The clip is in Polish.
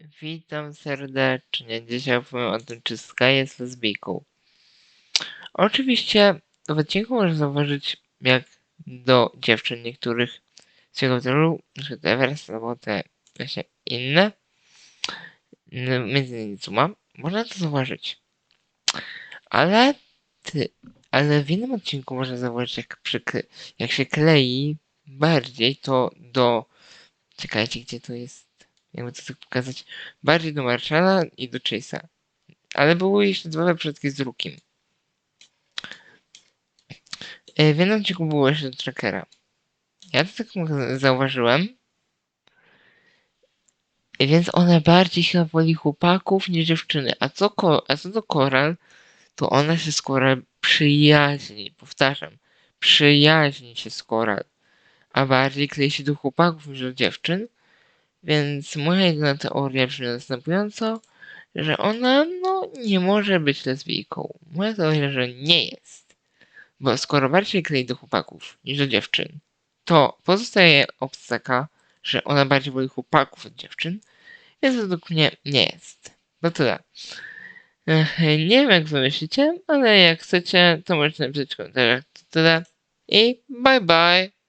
Witam serdecznie. Dzisiaj opowiem o tym, czy Sky jest lesbijką. Oczywiście w odcinku można zauważyć, jak do dziewczyn niektórych z jego tylu, że te wersje albo te właśnie inne, n- między innymi Zuma, można to zauważyć. Ale ty, ale w innym odcinku można zauważyć, jak, przykle, jak się klei bardziej to do. Czekajcie, gdzie to jest? Jakby to pokazać. Bardziej do Marshalla i do Chase'a. Ale były jeszcze dwa wypadki z drugim. E, W jednym odcinku było jeszcze do Trackera. Ja to tak zauważyłem. E, Więc ona bardziej chyba woli chłopaków niż dziewczyny. A co, a co do Koral, to ona się z Koral przyjaźni. Powtarzam. Przyjaźni się z Koral. A bardziej klei się do chłopaków niż do dziewczyn. Więc moja jedyna teoria brzmi następująco, że ona no nie może być lesbijką. Moja teoria, że nie jest. Bo skoro bardziej klei do chłopaków niż do dziewczyn, to pozostaje opcja taka, że ona bardziej woli chłopaków od dziewczyn, więc według mnie nie jest. No tyle. Ech, nie wiem jak wy myślicie, ale jak chcecie, to możecie napisać w komentarzach. To tyle. I bye bye.